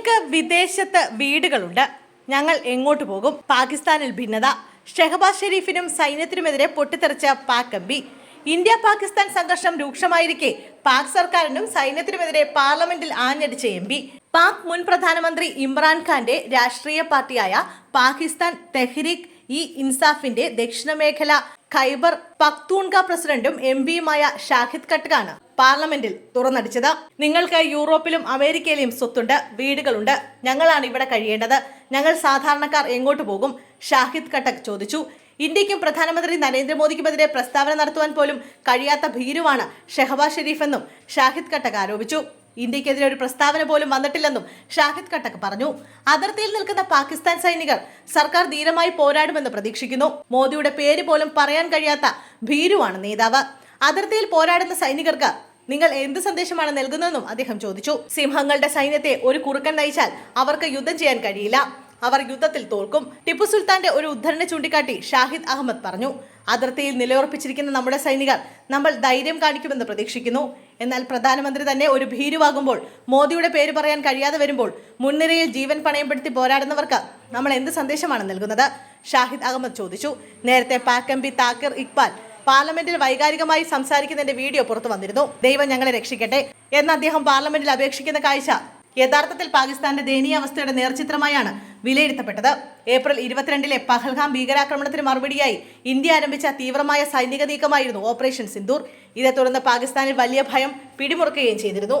ഞങ്ങൾക്ക് വിദേശത്ത് വീടുകളുണ്ട്. ഞങ്ങൾ എങ്ങോട്ട് പോകും? പാകിസ്ഥാനിൽ ഭിന്നത. ഷെഹബാസ് ഷെരീഫിനും സൈന്യത്തിനുമെതിരെ പൊട്ടിത്തെറിച്ച പാക് എം ഇന്ത്യ പാകിസ്ഥാൻ സംഘർഷം രൂക്ഷമായിരിക്കെ. പാക് സർക്കാരിനും സൈന്യത്തിനുമെതിരെ പാർലമെന്റിൽ ആഞ്ഞടിച്ച എം പി. പാക് മുൻ പ്രധാനമന്ത്രി ഇമ്രാൻഖാന്റെ രാഷ്ട്രീയ പാർട്ടിയായ പാകിസ്ഥാൻ തെഹ്രീഖ് ഇ ഇൻസാഫിന്റെ ദക്ഷിണമേഖല ഖൈബർ പക്തൂൺക പ്രസിഡന്റും എം പിയുമായ ഷാഹിദ് കട്ടാണ് പാർലമെന്റിൽ തുറന്നടിച്ചത്. നിങ്ങൾക്ക് യൂറോപ്പിലും അമേരിക്കയിലെയും സ്വത്തുണ്ട് വീടുകളുണ്ട്. ഞങ്ങളാണ് ഇവിടെ കഴിയേണ്ടത്. ഞങ്ങൾ സാധാരണക്കാർ എങ്ങോട്ട് പോകും? ഷാഹിദ് കട്ടക് ചോദിച്ചു. ഇന്ത്യക്കും പ്രധാനമന്ത്രി നരേന്ദ്രമോദിക്കുമെതിരെ പ്രസ്താവന നടത്തുവാൻ പോലും കഴിയാത്ത ഭീരുവാണ് ഷെഹബാസ് ഷെരീഫെന്നും ഷാഹിദ് കട്ടക് ആരോപിച്ചു. ഇന്ത്യക്കെതിരെ ഒരു പ്രസ്താവന പോലും വന്നിട്ടില്ലെന്നും ഷാഹിദ് കട്ടക് പറഞ്ഞു. അതിർത്തിയിൽ നിൽക്കുന്ന പാകിസ്ഥാൻ സൈനികർ സർക്കാർ ധീരമായി പോരാടുമെന്ന് പ്രതീക്ഷിക്കുന്നു. മോദിയുടെ പേര് പോലും പറയാൻ കഴിയാത്ത ഭീരുവാണ് നേതാവ്. അതിർത്തിയിൽ പോരാടുന്ന സൈനികർക്ക് നിങ്ങൾ എന്ത് സന്ദേശമാണ് നൽകുന്നതെന്നും അദ്ദേഹം ചോദിച്ചു. സിംഹങ്ങളുടെ സൈന്യത്തെ ഒരു കുറുക്കൻ നയിച്ചാൽ അവർക്ക് യുദ്ധം ചെയ്യാൻ കഴിയില്ല. അവർ യുദ്ധത്തിൽ തോൽക്കും. ടിപ്പു സുൽത്താന്റെ ഒരു ഉദ്ധരണി ചൂണ്ടിക്കാട്ടി ഷാഹിദ് അഹമ്മദ് പറഞ്ഞു അതിർത്തിയിൽ നിലയുറപ്പിച്ചിരിക്കുന്ന നമ്മുടെ സൈനികർ നമ്മൾ ധൈര്യം കാണിക്കുമെന്ന് പ്രതീക്ഷിക്കുന്നു. എന്നാൽ പ്രധാനമന്ത്രി തന്നെ ഒരു ഭീരുവാകുമ്പോൾ മോദിയുടെ പേര് പറയാൻ കഴിയാതെ വരുമ്പോൾ മുൻനിരയിൽ ജീവൻ പണയപ്പെടുത്തി പോരാടുന്നവർക്ക് നമ്മൾ എന്ത് സന്ദേശമാണ് നൽകുന്നത്? ഷാഹിദ് അഹമ്മദ് ചോദിച്ചു. നേരത്തെ പാക് എം പി താക്കിർ ഇക്ബാൽ പാർലമെന്റിൽ വൈകാരികമായി സംസാരിക്കുന്നതിന്റെ വീഡിയോ പുറത്തു വന്നിരുന്നു. ദൈവം ഞങ്ങളെ രക്ഷിക്കട്ടെ എന്ന് അദ്ദേഹം പാർലമെന്റിൽ അപേക്ഷിക്കുന്ന കാഴ്ച യഥാർത്ഥത്തിൽ പാകിസ്ഥാന്റെ ദയനീയ അവസ്ഥയുടെ നേർചിത്രമായാണ് വിലയിരുത്തപ്പെട്ടത്. ഏപ്രിൽ ഇരുപത്തിരണ്ടിലെ പഹൽഗാം ഭീകരാക്രമണത്തിന് മറുപടിയായി ഇന്ത്യ ആരംഭിച്ച തീവ്രമായ സൈനിക നീക്കമായിരുന്നു ഓപ്പറേഷൻ സിന്ദൂർ. ഇതേ തുടർന്ന് പാകിസ്ഥാനിൽ വലിയ ഭയം പിടിമുറുക്കുകയും ചെയ്തിരുന്നു.